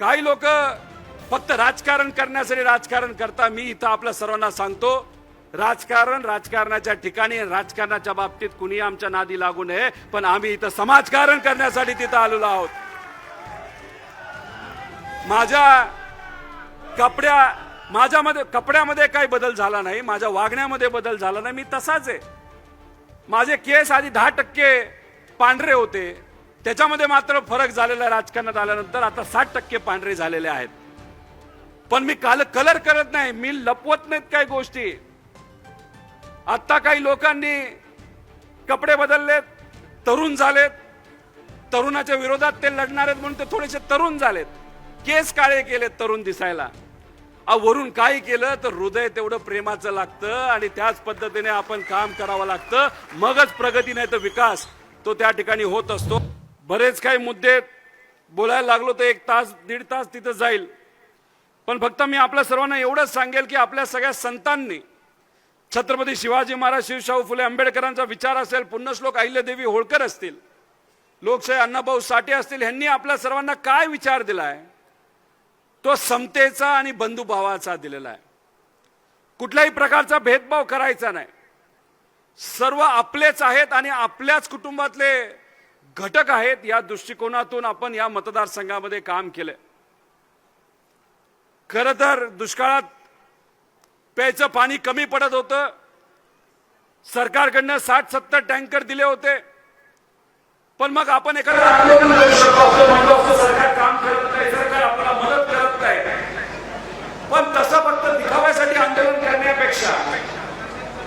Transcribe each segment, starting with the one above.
काही लोक फक्त राजकारण करण्यासाठी राजकारण करता. मी इथं आपल्या सर्वांना सांगतो राजकारण राजकारणाच्या ठिकाणी राजकारणाच्या बाबतीत कुणी आमच्या नादी लागू नये पण आम्ही इथं समाजकारण करण्यासाठी तिथं आलेलो आहोत. माझ्या कपड्या माझ्यामध्ये कपड्यामध्ये काही बदल झाला नाही माझ्या वागण्यामध्ये बदल झाला नाही मी तसाच आहे. माझे केस आधी दहा टक्के पांढरे होते. त्याच्यामध्ये मात्र फरक झालेला आहे राजकारणात आल्यानंतर. आता साठ टक्के पांढरे झालेले आहेत. पण मी काल कलर करत नाही. मी लपवत नाहीत काही गोष्टी. आता काही लोकांनी कपडे बदललेत तरुण झालेत. तरुणाच्या विरोधात ते लढणार आहेत म्हणून ते थोडेसे तरुण झालेत. केस काळे केलेत तरुण दिसायला. वरून काही केलं तर हृदय तेवढं प्रेमाचं लागतं आणि त्याच पद्धतीने आपण काम करावं लागतं. मगच प्रगती नाही तर विकास. तो त्या ठिकाणी होत असतो. बरेच काही मुद्दे बोलायला लागलो तर एक तास दीड तास तिथं जाईल. पण फक्त मी आपल्या सर्वांना एवढंच सांगेल की आपल्या सगळ्या संतांनी छत्रपती शिवाजी महाराज शिवशाहू फुले आंबेडकरांचा विचार असेल पुण्यश्लोक अहिल्यादेवी होळकर असतील लोकशाही अण्णाभाऊ साठे असतील ह्यांनी आपल्या सर्वांना काय विचार दिलाय? तो समतेचा आणि बंधुभावाचा दिलेला आहे. कुठल्याही प्रकारचा भेदभाव करायचा नाही. सर्व आपलेच आहेत आणि आपल्याच कुटुंबातले घटक आहेत या दृष्टिकोनातून आपण या मतदारसंघामध्ये काम केलंय. खर तर दुष्काळात प्यायचं पाणी कमी पडत होतं. सरकारकडनं साठ सत्तर टँकर दिले होते. पण मग आपण एखादं सरकार काम करत नाही सरकार आपल्याला मदत करत नाही पण तसं फक्त दिखाव्यासाठी आंदोलन करण्यापेक्षा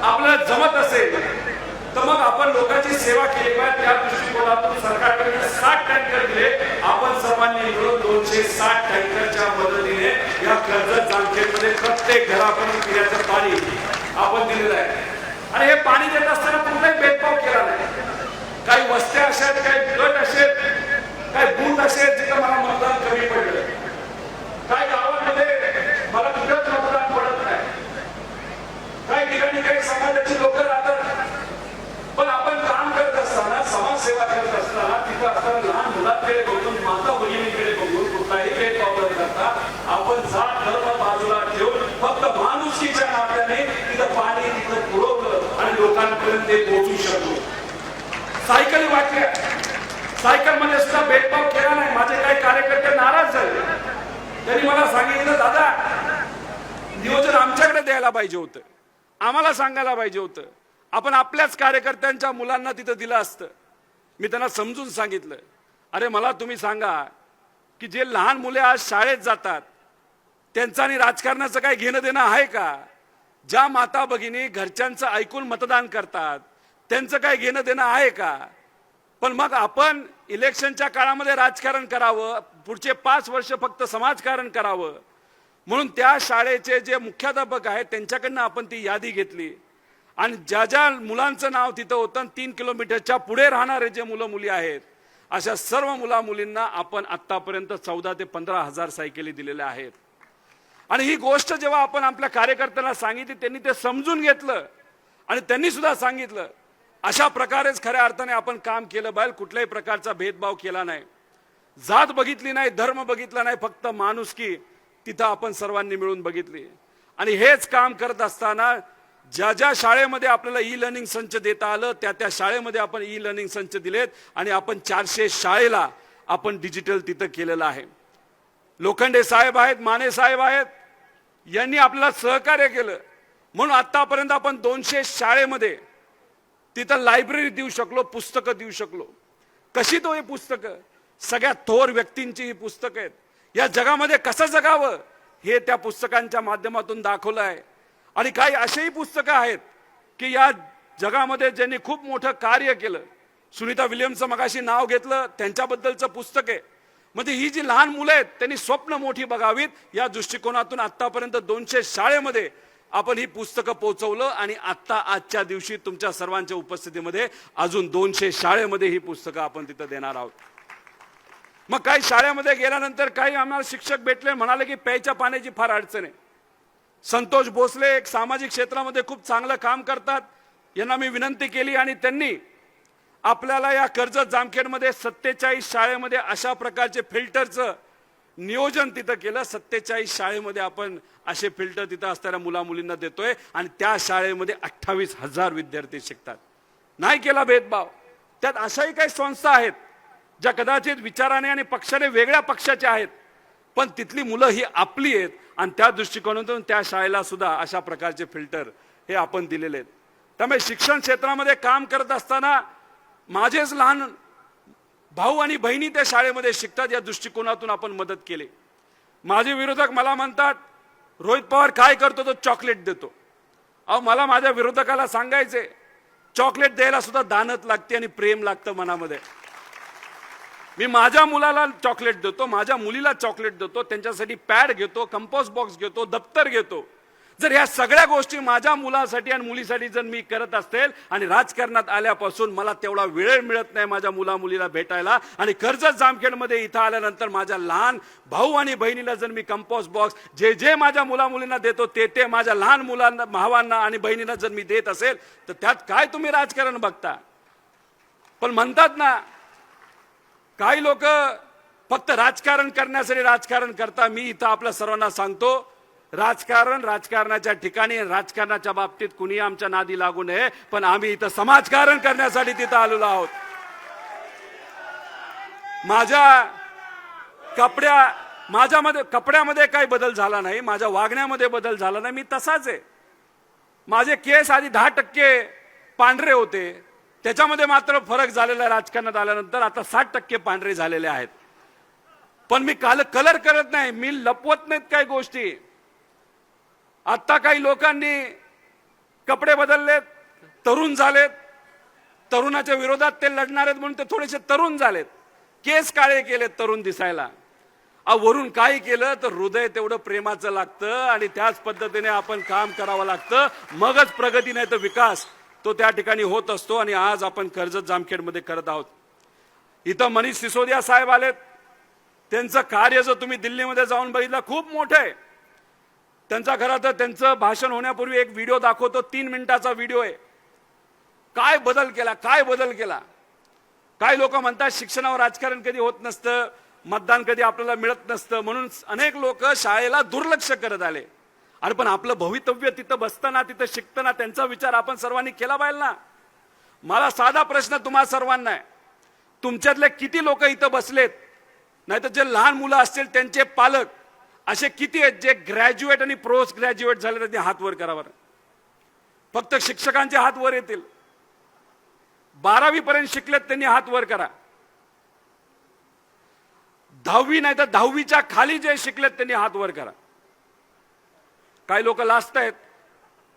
आपल्याला जमत असेल तर मग आपण लोकांची सेवा केली पाहिजे. त्या दृष्टिकोनातून सरकारकडे साठ टँकर दिले. आपण सर्वांनी मिळून दोनशे साठ टँकरच्या मदतीने या कर्जत जामखेडमध्ये प्रत्येक घरापर्यंत पिण्याचं पाणी आपण दिलेलं आहे. आणि हे पाणी देत असताना कुठलाही भेदभाव केला नाही. काही वस्त्या अशा आहेत काही गट असे आहेत, काही बूथ असे आहेत जिथं मला मतदान कमी पडलं. काही गावांमध्ये मला कुठंच मतदान पडत नाही काही ठिकाणी काही समाजाची लोक राहतात पण आपण काम करत असताना समाजसेवा करत असताना असताना लहान मुलांकडे बघून माता भगिनीकडे बघून कुठलाही भेदभाव न करता आपण जात धर्म बाजूला ठेवून फक्त माणुसकीच्या नात्याने तिथं पाणी तिथं पुरवलं आणि लोकांपर्यंत ते पोहोचू शकलो. सायकली वाटल्या. सायकलमध्ये सुद्धा भेदभाव केला नाही. माझे काही कार्यकर्ते नाराज झाले. त्यांनी मला सांगितलं दादा नियोजन आमच्याकडे द्यायला पाहिजे होतं. आम्हाला सांगायला पाहिजे होतं. आपण आपल्याच कार्यकर्त्यांच्या मुलांना तिथं दिलं असतं. मी त्यांना समजून सांगितलं. अरे मला तुम्ही सांगा की जे लहान मुले आज शाळेत जातात त्यांचं आणि राजकारणाचं काही घेणं देणं आहे का? ज्या माता भगिनी घरच्यांचं ऐकून मतदान करतात त्यांचं काही घेणं देणं आहे का? पण मग आपण इलेक्शनच्या काळामध्ये राजकारण करावं पुढचे पाच वर्ष फक्त समाजकारण करावं. म्हणून त्या शाळेचे जे मुख्याध्यापक आहेत त्यांच्याकडनं आपण ती यादी घेतली. आणि ज्या ज्या मुलांचं नाव तिथं होतं आणि तीन किलोमीटरच्या पुढे राहणारे जे मुलं मुली आहेत अशा सर्व मुला मुलींना आपण आत्तापर्यंत चौदा ते पंधरा हजार सायकली दिलेल्या आहेत. आणि ही गोष्ट जेव्हा आपण आपल्या कार्यकर्त्यांना सांगितली त्यांनी ते समजून घेतलं आणि त्यांनी सुद्धा सांगितलं अशा प्रकारेच खऱ्या अर्थाने आपण काम केलं पाहिजे कुठल्याही प्रकारचा भेदभाव केला नाही. जात बघितली नाही धर्म बघितला नाही फक्त माणुसकी तिथं आपण सर्वांनी मिळून बघितली. आणि हेच काम करत असताना ज्या ज्या शाळेमध्ये आपल्याला ई लर्निंग संच देता आलं त्या त्या शाळेमध्ये आपण ई लर्निंग संच दिलेत आणि आपण चारशे शाळेला आपण डिजिटल तिथं केलेलं आहे. लोखंडे साहेब आहेत माने साहेब आहेत यांनी आपल्याला सहकार्य केलं. म्हणून आत्तापर्यंत आपण दोनशे शाळेमध्ये तिथं लायब्ररी देऊ शकलो पुस्तकं देऊ शकलो. कशी तो हे पुस्तकं? सगळ्या थोर व्यक्तींची ही पुस्तकं आहेत. या जगामध्ये कसं जगावं हे त्या पुस्तकांच्या माध्यमातून दाखवलं आहे. आणि काही असेही पुस्तकं आहेत की या जगामध्ये ज्यांनी खूप मोठं कार्य केलं सुनीता विलियमचं मगाशी नाव घेतलं त्यांच्याबद्दलचं पुस्तक आहे. म्हणजे ही जी लहान मुलं आहेत त्यांनी स्वप्न मोठी बघावीत. या दृष्टिकोनातून आतापर्यंत दोनशे शाळेमध्ये आपण ही पुस्तकं पोहोचवलं आणि आत्ता आजच्या दिवशी तुमच्या सर्वांच्या उपस्थितीमध्ये अजून दोनशे शाळेमध्ये ही पुस्तकं आपण तिथं देणार आहोत. मग काही शाळेमध्ये गेल्यानंतर काही आम्हाला शिक्षक भेटले म्हणाले की प्यायच्या पाण्याची फार अडचण आहे. संतोष भोसले एक सामाजिक क्षेत्रामध्ये खूप चांगलं काम करतात. यांना मी विनंती केली आणि त्यांनी आपल्याला या कर्जत जामखेडमध्ये सत्तेचाळीस शाळेमध्ये अशा प्रकारचे फिल्टरचं नियोजन तिथं केलं. सत्तेचाळीस शाळेमध्ये आपण असे फिल्टर तिथं असणाऱ्या मुला मुलींना देतोय आणि त्या शाळेमध्ये अठ्ठावीस हजार विद्यार्थी शिकतात. नाही केला भेदभाव. त्यात अशाही काही संस्था आहेत ज्या कदाचित विचाराने आणि पक्षाने वेगळ्या पक्षाच्या आहेत. पण तिथली मुलं ही आपली आहेत. आणि त्या दृष्टिकोनातून त्या शाळेला सुद्धा अशा प्रकारचे फिल्टर हे आपण दिलेले आहेत. त्यामुळे शिक्षण क्षेत्रामध्ये काम करत असताना माझेच लहान भाऊ आणि बहिणी त्या शाळेमध्ये शिकतात या दृष्टिकोनातून आपण मदत केली. माझे विरोधक मला म्हणतात रोहित पवार काय करतो तो चॉकलेट देतो. अहो मला माझ्या विरोधकाला सांगायचे चॉकलेट द्यायला सुद्धा दानत लागते आणि प्रेम लागतं मनामध्ये. मी माझ्या मुलाला चॉकलेट देतो माझ्या मुलीला चॉकलेट देतो त्यांच्यासाठी पॅड घेतो कंपोस्ट बॉक्स घेतो दप्तर घेतो. जर ह्या सगळ्या गोष्टी माझ्या मुलासाठी आणि मुलीसाठी जर मी करत असेल आणि राजकारणात आल्यापासून मला तेवढा वेळ मिळत नाही माझ्या मुला मुलीला भेटायला आणि कर्जत जामखेडमध्ये इथं आल्यानंतर माझ्या लहान भाऊ आणि बहिणीला जर मी कंपोस्ट बॉक्स जे जे माझ्या मुला मुलींना देतो ते ते माझ्या लहान मुलांना भावांना आणि बहिणींना जर मी देत असेल तर त्यात काय तुम्ही राजकारण बघता? पण म्हणतात ना काही लोक फक्त राजकारण करण्यासाठी राजकारण करता. मी इथं आपल्या सर्वांना सांगतो राजकारण राजकारणाच्या ठिकाणी राजकारणाच्या बाबतीत कुणी आमच्या नादी लागू नये पण आम्ही इथं समाजकारण करण्यासाठी तिथं आलेलो आहोत. माझ्या कपड्या माझ्यामध्ये कपड्यामध्ये काही बदल झाला नाही माझ्या वागण्यामध्ये बदल झाला नाही मी तसाच आहे. माझे केस आधी दहा टक्के पांढरे होते. त्याच्यामध्ये मात्र फरक झालेला आहे राजकारणात आल्यानंतर. आता साठ टक्के पांढरे झालेले आहेत. पण मी काल कलर करत नाही. मी लपवत नाहीत काही गोष्टी. आता काही लोकांनी कपडे बदललेत तरुण झालेत. तरुणाच्या विरोधात ते लढणार आहेत म्हणून ते थोडेसे तरुण झालेत. केस काळे केलेत तरुण दिसायला. वरून काही केलं तर हृदय तेवढं प्रेमाचं लागतं आणि त्याच पद्धतीने आपण काम करावं लागतं. मगच प्रगती नाही तर विकास. तो त्या ठिकाणी होत असतो आणि आज आपण कर्जत जामखेडमध्ये करत आहोत. इथं मनीष सिसोदिया साहेब आलेत. त्यांचं कार्य जर तुम्ही दिल्लीमध्ये जाऊन बघितलं खूप मोठं आहे. त्यांच्या घरात त्यांचं भाषण होण्यापूर्वी एक व्हिडिओ दाखवतो तीन मिनिटाचा व्हिडिओ आहे. काय बदल केला काय बदल केला? काय लोक म्हणतात शिक्षणावर राजकारण कधी होत नसतं मतदान कधी आपल्याला मिळत नसतं म्हणून अनेक लोक शाळेला दुर्लक्ष करत आले. अरे पण आपलं भवितव्य तिथं बसताना तिथं शिकताना त्यांचा विचार आपण सर्वांनी केला पाहिजे ना. मला साधा प्रश्न तुम्हा सर्वांना आहे. तुमच्यातले किती लोक इथं बसलेत? नाहीतर जे लहान मुलं असतील त्यांचे पालक असे किती आहेत जे ग्रॅज्युएट आणि पोस्ट ग्रॅज्युएट झाले त्यांनी हात वर करावर फक्त शिक्षकांचे हात वर येतील. बारावीपर्यंत शिकलेत त्यांनी हात वर करा. दहावी नाही तर दहावीच्या खाली जे शिकलेत त्यांनी हात वर करा. काही लोक लाजत आहेत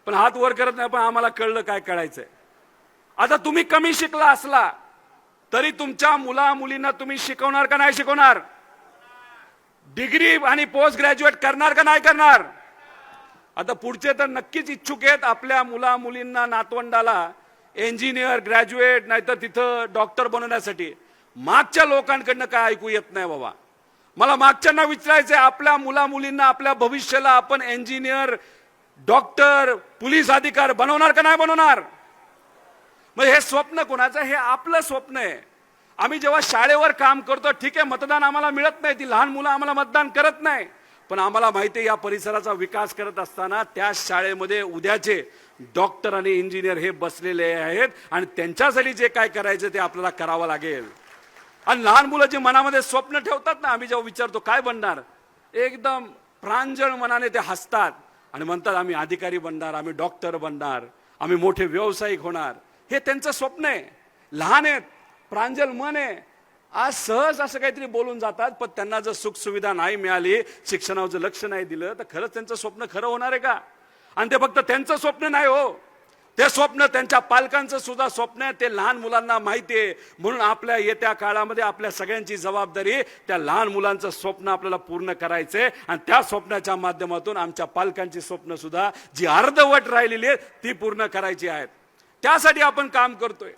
पण हात वर करत नाही पण आम्हाला कळलं काय कळायचंय. आता तुम्ही कमी शिकला असला तरी तुमच्या मुला मुलींना तुम्ही शिकवणार का नाही शिकवणार? डिग्री आणि पोस्ट ग्रॅज्युएट करणार का नाही करणार? आता पुढचे तर नक्कीच इच्छुक आहेत आपल्या मुला मुलींना नातवंडाला इंजिनियर ग्रॅज्युएट नाहीतर तिथं डॉक्टर बनवण्यासाठी. मागच्या लोकांकडनं काय ऐकू येत नाही बाबा. मला मागच्यांना विचारायचं आपल्या मुला मुलींना आपल्या भविष्याला आपण इंजिनियर डॉक्टर पोलीस अधिकार बनवणार का नाही बनवणार? मग हे स्वप्न कोणाचं हे आपलं स्वप्न आहे. आम्ही जेव्हा शाळेवर काम करतो ठीक आहे मतदान आम्हाला मिळत नाही ती लहान मुलं आम्हाला मतदान करत नाही. पण आम्हाला माहिती आहे या परिसराचा विकास करत असताना त्या शाळेमध्ये उद्याचे डॉक्टर आणि इंजिनियर हे बसलेले आहेत आणि त्यांच्यासाठी जे काय करायचं ते आपल्याला करावं लागेल. आणि लहान मुलं जे मनामध्ये स्वप्न ठेवतात ना आम्ही जेव्हा विचारतो काय बनणार? एकदम प्रांजळ मनाने ते हसतात आणि म्हणतात आम्ही अधिकारी बनणार आम्ही डॉक्टर बनणार आम्ही मोठे व्यावसायिक होणार. हे त्यांचं स्वप्न आहे. लहान आहेत प्रांजल मन आहे. आज सहज असं काहीतरी बोलून जातात पण त्यांना जर सुखसुविधा नाही मिळाली शिक्षणावर जर लक्ष नाही दिलं तर खरंच त्यांचं स्वप्न खरं होणार आहे का? आणि ते फक्त त्यांचं स्वप्न नाही हो. ते स्वप्न त्यांच्या पालकांचं सुद्धा स्वप्न आहे. ते लहान मुलांना माहिती आहे. म्हणून आपल्या येत्या काळामध्ये आपल्या सगळ्यांची जबाबदारी त्या लहान मुलांचं स्वप्न आपल्याला पूर्ण करायचंय. आणि त्या स्वप्नाच्या माध्यमातून आमच्या पालकांची स्वप्न सुद्धा जी अर्धवट राहिलेली आहेत ती पूर्ण करायची आहेत. त्यासाठी आपण काम करतोय.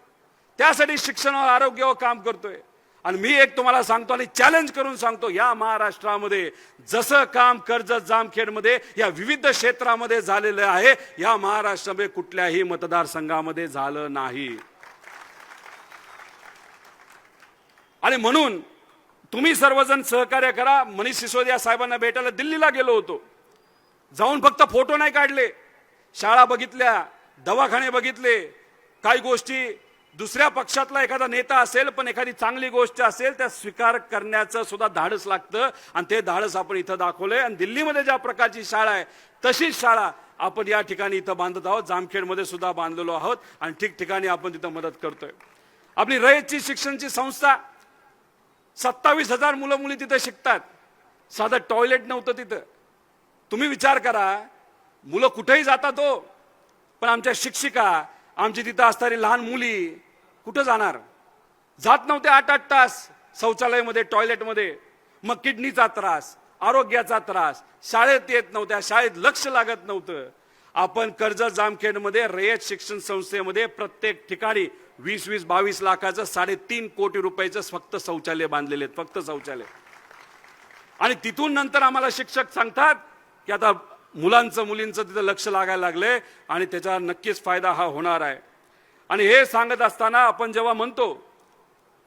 त्यासाठी शिक्षणावर आरोग्यावर काम करतोय. आणि मी एक तुम्हाला सांगतो आणि चॅलेंज करून सांगतो या महाराष्ट्रामध्ये जसं काम कर्जत जामखेडमध्ये या विविध क्षेत्रामध्ये झालेलं आहे या महाराष्ट्रामध्ये कुठल्याही मतदारसंघामध्ये झालं नाही. आणि म्हणून तुम्ही सर्वजण सहकार्य करा. मनीष सिसोदिया साहेबांना भेटायला दिल्लीला गेलो होतो. जाऊन फक्त फोटो नाही काढले. शाळा बघितल्या दवाखाने बघितले काही गोष्टी दुसऱ्या पक्षातला एखादा नेता असेल पण एखादी चांगली गोष्ट असेल त्या स्वीकार करण्याचं सुद्धा धाडस लागतं. आणि ते धाडस आपण इथं दाखवलंय. आणि दिल्लीमध्ये ज्या प्रकारची शाळा आहे तशीच शाळा आपण या ठिकाणी इथं बांधत आहोत. जामखेडमध्ये सुद्धा बांधलेलो आहोत. आणि ठिकठिकाणी आपण तिथं मदत करतोय. आपली रयतची शिक्षणची संस्था सत्तावीस हजार मुलं मुली तिथं शिकतात. साधं टॉयलेट नव्हतं तिथं. तुम्ही विचार करा मुलं कुठेही जातात हो. पण आमच्या शिक्षिका आमची तिथं असणारी लहान मुली कुठं जाणार? जात नव्हते आठ आठ तास. शौचालयामध्ये टॉयलेटमध्ये. मग किडनीचा त्रास आरोग्याचा त्रास. शाळेत येत नव्हत्या शाळेत लक्ष लागत नव्हतं. आपण कर्जत जामखेडमध्ये रयत शिक्षण संस्थेमध्ये प्रत्येक ठिकाणी वीस वीस बावीस लाखाचं साडेतीन कोटी रुपयाचं फक्त शौचालय बांधलेले आहेत फक्त शौचालय. आणि तिथून नंतर आम्हाला शिक्षक सांगतात की आता मुलांचं मुलींचं तिथं लक्ष लागायला लागलंय आणि त्याचा नक्कीच फायदा हा होणार आहे. आणि हे सांगत असताना आपण जेव्हा म्हणतो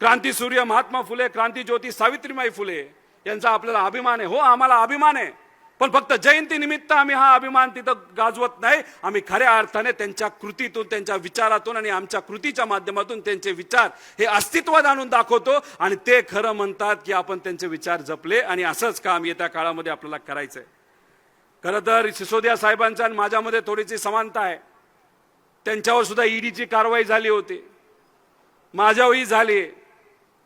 क्रांती सूर्य महात्मा फुले क्रांती ज्योती सावित्रीमाई फुले यांचा आपल्याला अभिमान आहे. हो आम्हाला अभिमान आहे. पण फक्त जयंती निमित्त आम्ही हा अभिमान तिथं गाजवत नाही. आम्ही खऱ्या अर्थाने त्यांच्या कृतीतून त्यांच्या विचारातून आणि आमच्या कृतीच्या माध्यमातून त्यांचे विचार हे अस्तित्वात आणून दाखवतो. आणि ते खरं म्हणतात की आपण त्यांचे विचार जपले आणि असंच काम येत्या काळामध्ये आपल्याला करायचंय. खरं तर सिसोदिया साहेबांच्या आणि माझ्यामध्ये थोडीशी समानता आहे. त्यांच्यावर सुद्धा ईडीची कारवाई झाली होती. माझ्यावरही झाली.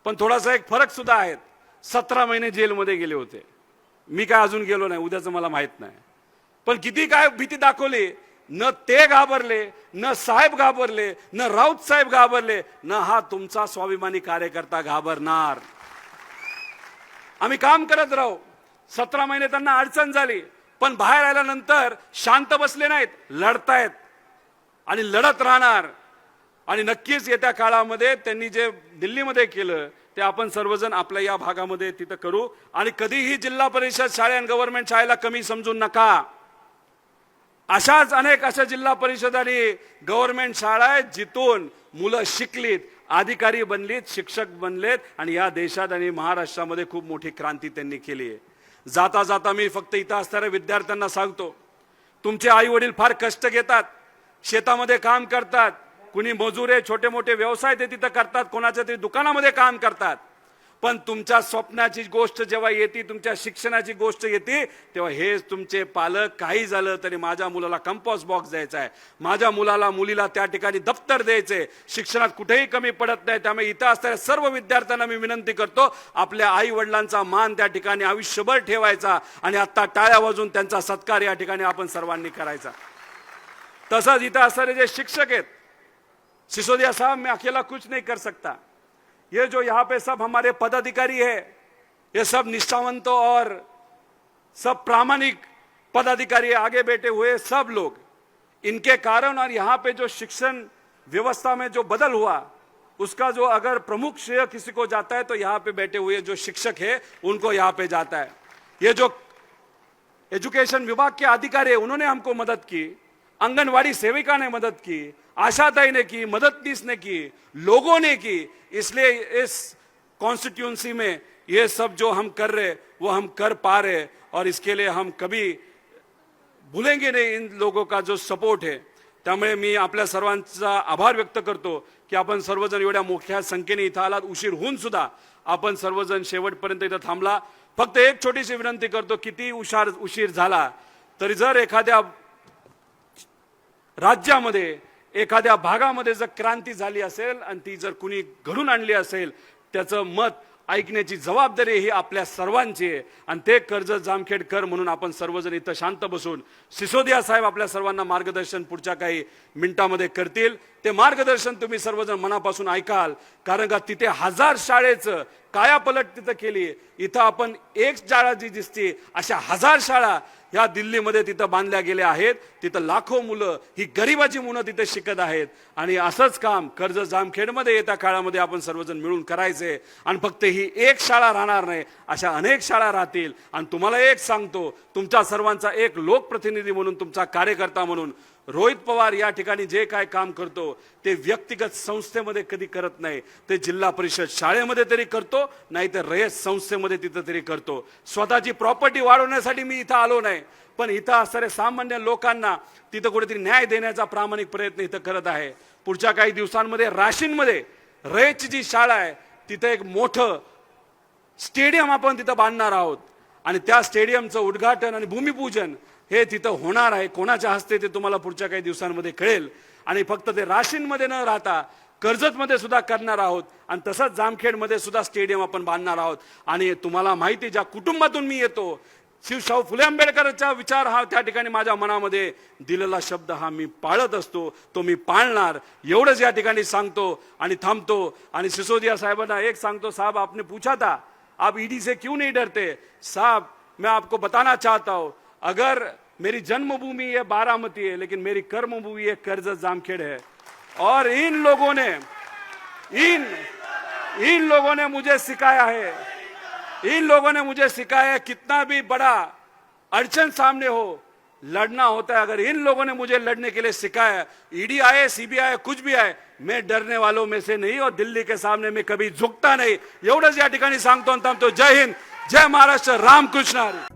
पण थोडासा एक फरक सुद्धा आहे. सतरा महिने जेलमध्ये गेले होते. मी काय अजून गेलो नाही उद्याचं मला माहीत नाही. पण किती काय भीती दाखवली. न ते घाबरले न साहेब घाबरले न राऊत साहेब घाबरले न हा तुमचा स्वाभिमानी कार्यकर्ता घाबरणार. आम्ही काम करत राहू. सतरा महिने त्यांना अडचण झाली. पण बाहेर आल्यानंतर शांत बसले नाहीत लढतायत. आणि लढत राहणार. आणि नक्कीच येत्या काळामध्ये त्यांनी जे दिल्लीमध्ये केलं ते आपण सर्वजण आपल्या या भागामध्ये तिथं करू. आणि कधीही जिल्हा परिषद शाळे आणि गव्हर्नमेंट शाळेला कमी समजू नका. अशाच अनेक अशा जिल्हा परिषद आणि गव्हर्नमेंट शाळा आहेत जिथून मुलं शिकलीत अधिकारी बनलीत शिक्षक बनलेत आणि या देशात आणि महाराष्ट्रामध्ये खूप मोठी क्रांती त्यांनी केली आहे. जाता जाता मी फक्त इथं असणाऱ्या विद्यार्थ्यांना सांगतो तुमचे आई वडील फार कष्ट घेतात. शेतामध्ये काम करतात. कुणी मजुरे छोटे मोठे व्यवसाय ते तिथं करतात कोणाच्या तरी दुकानामध्ये काम करतात. पण तुमच्या स्वप्नाची गोष्ट जेव्हा येते तुमच्या शिक्षणाची गोष्ट येते तेव्हा हे तुमचे पालक काही झालं तरी माझ्या मुलाला कंपॉस बॉक्स द्यायचा आहे. माझ्या मुलाला मुलीला त्या ठिकाणी दप्तर द्यायचे शिक्षणात कुठेही कमी पडत नाही त्यामुळे इथं असणाऱ्या सर्व विद्यार्थ्यांना मी विनंती करतो आपल्या आई वडिलांचा मान त्या ठिकाणी आयुष्यभर ठेवायचा आणि आता टाळ्या वाजून त्यांचा सत्कार या ठिकाणी आपण सर्वांनी करायचा. तसंच इथं असणारे जे शिक्षक आहेत सिसोदिया साहब, मैं अकेला कुछ नहीं कर सकता। ये जो यहाँ पे सब हमारे पदाधिकारी है, ये सब निष्ठावंत और सब प्रामाणिक पदाधिकारी आगे बैठे हुए सब लोग, इनके कारण और यहाँ पे जो शिक्षण व्यवस्था में जो बदल हुआ, उसका जो अगर प्रमुख श्रेय किसी को जाता है तो यहाँ पे बैठे हुए जो शिक्षक है, उनको यहाँ पे जाता है। ये जो एजुकेशन विभाग के अधिकारी है, उन्होंने हमको मदद की। आंगनवाड़ी सेविका ने मदद की आशाताई ने की मददनीस ने की लोगों ने की इसलिए इस कॉन्स्टिट्यूंसी में ये सब जो हम कर रहे वो हम कर पा रहे और इसके लिए हम कभी भूलेंगे नाही इन लोगों का जो सपोर्ट आहे त्यामुळे मी आपल्या सर्वांचा आभार व्यक्त करतो की आपण सर्वजण एवढ्या मोठ्या संख्येने इथं आलात उशीर होऊन सुद्धा आपण सर्वजण शेवटपर्यंत इथं थांबला. फक्त एक छोटीशी विनंती करतो किती उशार उशीर झाला तरी जर एखाद्या राज्यामध्ये एखाद्या भागामध्ये जर क्रांती झाली असेल आणि ती जर कुणी घडून आणली असेल त्याचं मत ऐकण्याची जबाबदारी ही आपल्या सर्वांची आहे. आणि ते कर्ज जामखेड कर म्हणून आपण सर्वजण इथं शांत बसून सिसोदिया साहेब आपल्या सर्वांना मार्गदर्शन पुढच्या काही मिनिटामध्ये करतील. ते मार्गदर्शन तुम्ही सर्वजण मनापासून ऐकाल कारण का तिथे हजार शाळेचं कायापलट तिथं केली. इथं आपण एक शाळा जी दिसते अशा हजार शाळा ह्या दिल्लीमध्ये तिथं बांधल्या गेल्या आहेत. तिथं लाखो मुलं ही गरिबाची मुलं तिथे शिकत आहेत. आणि असंच काम कर्ज जामखेडमध्ये येत्या काळामध्ये आपण सर्वजण मिळून करायचे. आणि फक्त ही एक शाळा राहणार नाही अशा अनेक शाळा राहतील. आणि तुम्हाला एक सांगतो तुमच्या सर्वांचा एक लोकप्रतिनिधी म्हणून तुमचा कार्यकर्ता म्हणून रोहित पवार या ठिकाणी जे काय काम करतो ते व्यक्तिगत संस्थेमध्ये कधी करत नाही. ते जिल्हा परिषद शाळेमध्ये तरी करतो नाही तर रयत संस्थेमध्ये तिथं तरी करतो. स्वतःची प्रॉपर्टी वाढवण्यासाठी मी इथं आलो नाही. पण इथं असणाऱ्या सामान्य लोकांना तिथं कुठेतरी न्याय देण्याचा प्रामाणिक प्रयत्न इथं करत आहे. पुढच्या काही दिवसांमध्ये राशींमध्ये रयतची जी शाळा आहे तिथं एक मोठं स्टेडियम आपण तिथं बांधणार आहोत. आणि त्या स्टेडियमचं उद्घाटन आणि भूमिपूजन हे तिथं होणार आहे. कोणाच्या हस्ते ते तुम्हाला पुढच्या काही दिवसांमध्ये कळेल. आणि फक्त ते राशींमध्ये न राहता कर्जतमध्ये सुद्धा करणार आहोत. आणि तसंच जामखेडमध्ये सुद्धा स्टेडियम आपण बांधणार आहोत. आणि तुम्हाला माहिती ज्या कुटुंबातून मी येतो शिवशाहू फुले आंबेडकरचा विचार हा त्या ठिकाणी माझ्या मनामध्ये दिलेला शब्द हा मी पाळत असतो. तो मी पाळणार. एवढंच या ठिकाणी सांगतो आणि थांबतो. आणि सिसोदिया साहेबांना एक सांगतो साहब आपने पूछा था आप ईडी से क्यों नहीं डरते? साहब मैं आपको बताना चाहता हूं. अगर मेरी जन्मभूमि है बारामती है, लेकिन मेरी कर्मभूमि है कर्जत जामखेड़ है। और इन लोगों ने, इन इन लोगों ने मुझे सिखाया है, इन लोगों ने मुझे सिखाया है कितना भी बड़ा अड़चन सामने हो, लड़ना होता है। अगर इन लोगों ने मुझे लड़ने के लिए सिखाया, ईडी आए, सीबीआई कुछ भी आए, मैं डरने वालों में से नहीं और दिल्ली के सामने मैं कभी झुकता नहीं। एवढंच या सांगतो आणि थांबतो जय हिंद, जय महाराष्ट्र, रामकृष्ण हरी।